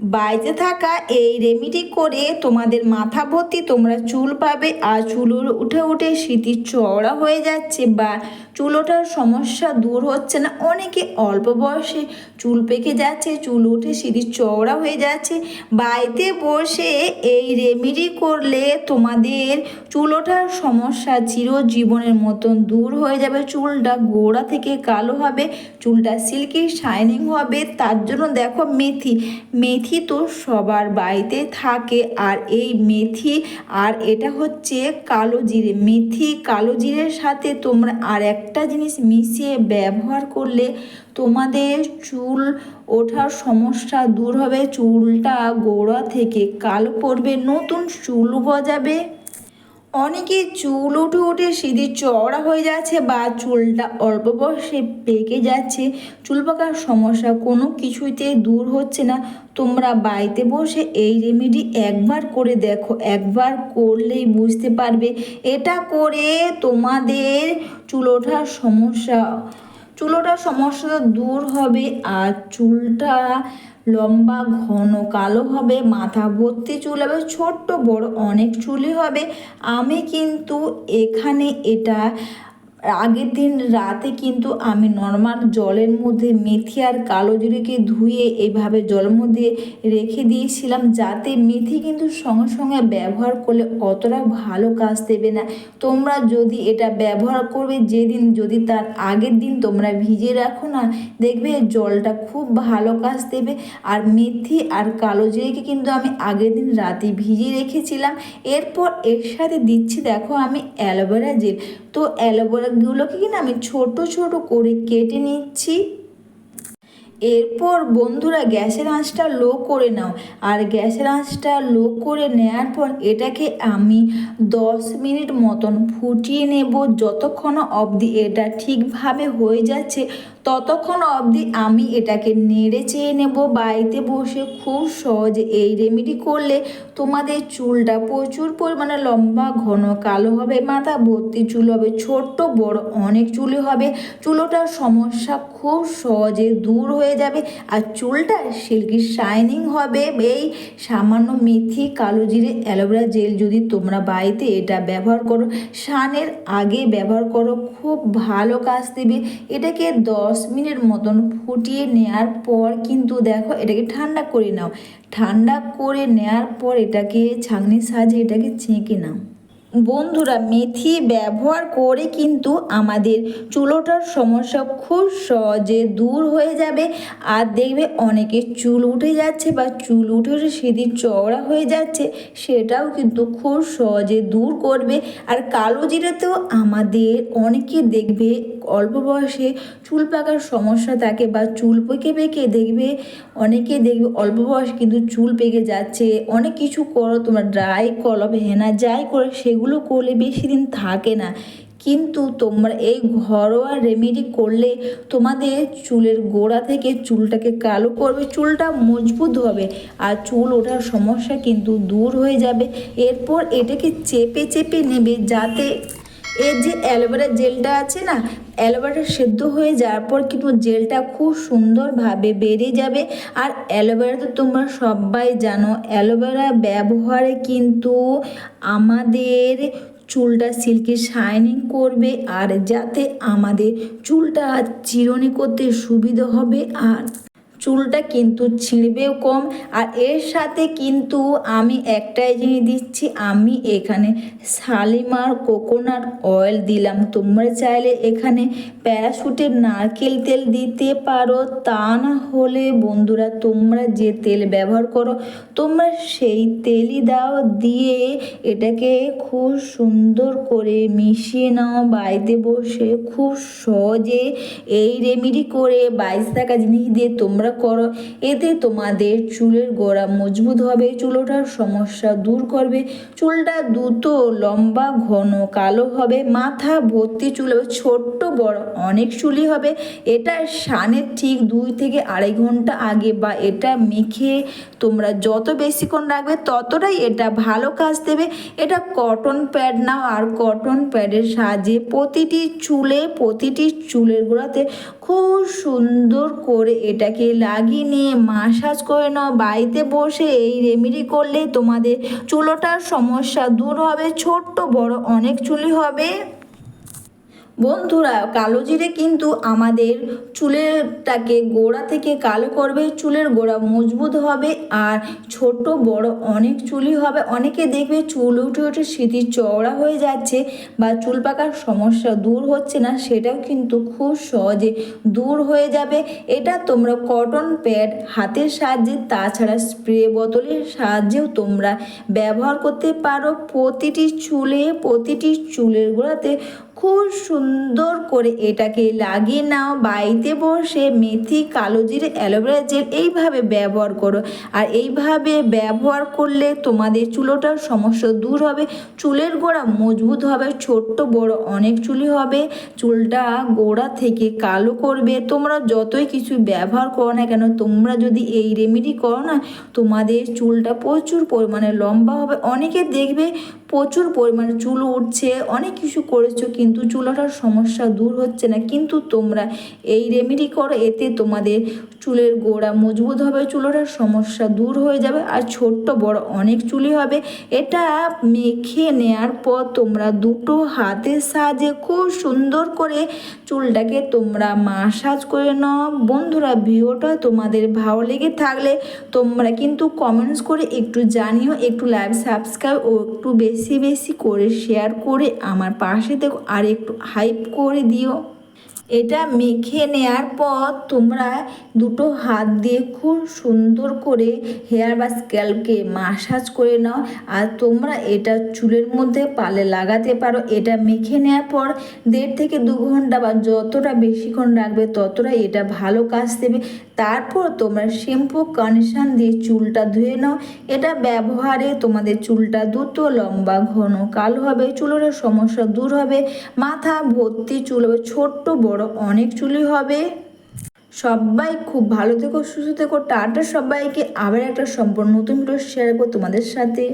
বাইরে থাকা এই রেমিডি করে তোমাদের মাথা ভর্তি তোমরা চুল পাবে আর চুল উঠে উঠে স্মৃতি চওড়া হয়ে যাচ্ছে বা চুল ওঠার সমস্যা দূর হচ্ছে না। অনেকে অল্প বয়সে চুল পেকে যাচ্ছে, চুল উঠে স্মৃতি চওড়া হয়ে যাচ্ছে। বাড়িতে বসে এই রেমিডি করলে তোমাদের চুল ওঠার সমস্যা চিরজীবনের মতন দূর হয়ে যাবে। চুলটা গোড়া থেকে কালো হবে, চুলটা সিল্কি শাইনিং হবে। তার জন্য দেখো মেথি মেথি তো সবার বাড়িতে থাকে আর এই মেথি, আর এটা হচ্ছে কালো জিরে। মেথি, কালো জিরের সাথে তোমরা আর একটা জিনিস মিশিয়ে ব্যবহার করলে তোমাদের চুল ওঠার সমস্যা দূর হবে, চুলটা গোড়া থেকে কালো পড়বে, নতুন চুল গজাবে। অনেকে চুল উঠে উঠে সিঁড়ি চওড়া হয়ে যাচ্ছে বা চুলটা অল্প বয়সে পেকে যাচ্ছে। চুল পাকার সমস্যা কোনো কিছুতে দূর হচ্ছে না। তোমরা বাড়িতে বসে এই রেমেডি একবার করে দেখো, একবার করলেই বুঝতে পারবে। এটা করে তোমাদের চুল ওঠার সমস্যা চুল ওঠার সমস্যা দূর হবে আর চুলটা লম্বা, ঘন, কালো হবে, মাথা ভর্তি চুল হবে, ছোট্ট, বড় অনেক চুলই হবে। আমি কিন্তু এখানে এটা আগের দিন রাতে কিন্তু আমি নর্মাল জলের মধ্যে মেথি আর কালো জিরেকে ধুয়ে এইভাবে জলের মধ্যে রেখে দিয়েছিলাম, যাতে মেথি কিন্তু সঙ্গে সঙ্গে ব্যবহার করলে অতটা ভালো কাজ দেবে না। তোমরা যদি এটা ব্যবহার করবে যেদিন, যদি তার আগের দিন তোমরা ভিজিয়ে রাখো না, দেখবে জলটা খুব ভালো কাজ দেবে। আর মেথি আর কালো জিরেকে কিন্তু আমি আগের দিন রাতে ভিজিয়ে রেখেছিলাম। এরপর এর সাথে দিচ্ছি, দেখো আমি অ্যালোভেরা জেল। তো অ্যালোভেরাগুলোকে কিনা আমি ছোট ছোট করে কেটে নিচ্ছি। এরপর বন্ধুরা গ্যাসের আঁচটা লো করে নাও। আর গ্যাসের আঁচটা লো করে নেওয়ার পর এটাকে আমি দশ মিনিট মতন ফুটিয়ে নেব। যতক্ষণ অবধি এটা ঠিকভাবে হয়ে যাচ্ছে ততক্ষণ অবধি আমি এটাকে নেড়ে চেয়ে নেব। বাড়িতে বসে খুব সহজে এই রেমেডি করলে তোমাদের চুলটা প্রচুর পরিমাণে লম্বা, ঘন, কালো হবে, মাথা ভর্তি চুল হবে, ছোট্ট, বড় অনেক চুলই হবে। চুলোটার সমস্যা খুব সহজে দূর হয়ে যাবে আর চুলটা সিল্কি শাইনিং হবে। এই সামান্য মেথি, কালো জিরে, অ্যালোভেরা জেল যদি তোমরা বাড়িতে এটা ব্যবহার করো, স্নানের আগে ব্যবহার করো, খুব ভালো কাজ দেবে। এটাকে দশ মিনিট মতন ফুটিয়ে নেয়ার পর কিন্তু দেখো এটাকে ঠান্ডা করে নাও। ঠান্ডা করে নেয়ার পর এটাকে ছাঁকনির সাহায্যে এটাকে ছেঁকে নাও। বন্ধুরা মেথি ব্যবহার করে কিন্তু আমাদের চুলোটার সমস্যা খুব সহজে দূর হয়ে যাবে। আর দেখবে অনেকে চুল উঠে যাচ্ছে বা চুল উঠে উঠে সেদিন চওড়া হয়ে যাচ্ছে, সেটাও কিন্তু খুব সহজে দূর করবে। আর কালো জিরাতেও আমাদের অনেকে দেখবে অল্প বয়সে চুল পাকার সমস্যা থাকে বা চুল পেকে পেকে দেখবে, অনেকে দেখবে অল্প বয়সে কিন্তু চুল পেকে যাচ্ছে। অনেক কিছু করো, তোমরা ড্রাই কলপ হেনা যাই করে সেগুলো করলে বেশি দিন থাকে না। কিন্তু তোমরা এই ঘরোয়া রেমেডি করলে তোমাদের চুলের গোড়া থেকে চুলটাকে কালো করবে, চুলটা মজবুত হবে আর চুল ওঠার সমস্যা কিন্তু দূর হয়ে যাবে। এরপর এটাকে চেপে চেপে নেবে যাতে এর যে অ্যালোভেরা জেলটা আছে না, অ্যালোভেরা সেদ্ধ হয়ে যাওয়ার পর কিন্তু জেলটা খুব সুন্দরভাবে বেরিয়ে যাবে। আর অ্যালোভেরা তো তোমরা সবাই জানো, অ্যালোভেরা ব্যবহারে কিন্তু আমাদের চুলটা সিল্কি শাইনিং করবে আর যাতে আমাদের চুলটা চিরনি করতে সুবিধা হবে। আর চুলটা কিন্তু ছিঁড়বেও কম, আর এর সাথে কিন্তু আমি একটাই জিনিস দিচ্ছি, আমি এখানে শালিমার কোকোনাট অয়েল দিলাম। তোমরা চাইলে এখানে প্যারাশুটের নারকেল তেল দিতে পারো, তা না হলে বন্ধুরা তোমরা যে তেল ব্যবহার করো, তোমরা সেই তেলই দাও, দিয়ে এটাকে খুব সুন্দর করে মিশিয়ে নাও বাড়িতে বসে। খুব সহজে এই রেমিডি করে বাইশ থাকা জিনিস দিয়ে তোমরা করো। এতে তোমাদের চুলের গোড়া মজবুত হবে চুল ওঠার সমস্যা দূর করবে, চুলটা দ্রুত, লম্বা, ঘন, কালো হবে, মাথা ভর্তি চুল হবে, ছোট্ট, বড় অনেক চুলই হবে। এটা সানের ঠিক দুই থেকে আড়াই ঘণ্টা আগে বা এটা মেখে তোমরা যত বেশিক্ষণ রাখবে ততটাই এটা ভালো কাজ দেবে। এটা কটন প্যাড নাও, আর কটন প্যাডের সাহায্যে প্রতিটি চুলে, প্রতিটি চুলের গোড়াতে খুব সুন্দর করে এটাকে লাগিয়ে নিয়ে মাসাজ করে নাও, বাড়িতে বসে এই রেমেডি করলে তোমাদের চুলোটার সমস্যা দূর হবে, ছোট্ট বড় অনেক চুলি হবে। বন্ধুরা, কালো জিরে কিন্তু আমাদের চুলেরটাকে গোড়া থেকে কালো করবে, চুলের গোড়া মজবুত হবে আর ছোট, বড় অনেক চুলই হবে। অনেকে দেখবে চুল উঠে উঠে স্মৃতি চওড়া হয়ে যাচ্ছে বা চুল পাকার সমস্যা দূর হচ্ছে না, সেটাও কিন্তু খুব সহজে দূর হয়ে যাবে। এটা তোমরা কটন প্যাড হাতের সাহায্যে, তাছাড়া স্প্রে বোতলের সাহায্যেও তোমরা ব্যবহার করতে পারো। প্রতিটি চুলে, প্রতিটি চুলের গোড়াতে খুব সুন্দর করে এটাকে লাগিয়ে নাও। বাড়িতে বসে মেথি, কালো জিরে, অ্যালোভেরা জেল এইভাবে ব্যবহার করো। আর এইভাবে ব্যবহার করলে তোমাদের চুলোটার সমস্যা দূর হবে, চুলের গোড়া মজবুত হবে, ছোট্ট বড় অনেক চুলই হবে, চুলটা গোড়া থেকে কালো করবে। তোমরা যতই কিছু ব্যবহার করো না কেন, তোমরা যদি এই রেমেডি করো না, তোমাদের চুলটা প্রচুর পরিমাণে লম্বা হবে। অনেকে দেখবে প্রচুর পরিমাণে চুল উঠছে অনেক কিছু করেছ, কিন্তু চুলাটার সমস্যা দূর হচ্ছে না। কিন্তু তোমরা এই রেমেডি করো, এতে তোমাদের চুলের গোড়া মজবুত হবে চুলোটার সমস্যা দূর হয়ে যাবে, আর ছোট্ট বড় অনেক চুলই হবে। এটা মেখে নেয়ার পর তোমরা দুটো হাতের সাহায্যে খুব সুন্দর করে চুলটাকে তোমরা মাসাজ করে নাও। বন্ধুরা, ভিডিওটা তোমাদের ভালো লেগে থাকলে তোমরা কিন্তু কমেন্টস করে একটু জানিও, একটু লাইভ সাবস্ক্রাইব ও একটু বেশি বেশি বেশি করে শেয়ার করে আমার পাশে দেখো আর একটু হাইপ করে দিও। এটা মেখে নেয়ার পর তোমরা দুটো হাত দিয়ে খুব সুন্দর করে হেয়ার বা স্ক্যাল্পকে মাসাজ করে নাও। আর তোমরা এটা চুলের মধ্যে পালে লাগাতে পারো। এটা মেখে নেওয়ার পর দেড় থেকে দু ঘণ্টা বা যতটা বেশিক্ষণ রাখবে ততটা এটা ভালো কাজ দেবে। তারপর তোমরা শ্যাম্পু, কন্ডিশন দিয়ে চুলটা ধুয়ে নাও। এটা ব্যবহারে তোমাদের চুলটা দ্রুত লম্বা, ঘন, কালো হবে, চুলের সমস্যা দূর হবে। মাথা ভর্তি চুল হবে, ছোট্ট, বড় অনেক চুলি হবে। সবাই খুব ভালো থেকো, সুস্থ থেকো। টাটা সবাইকে। আবার একটা সম্পূর্ণ নতুন ভিডিও শেয়ার করো তোমাদের সাথে।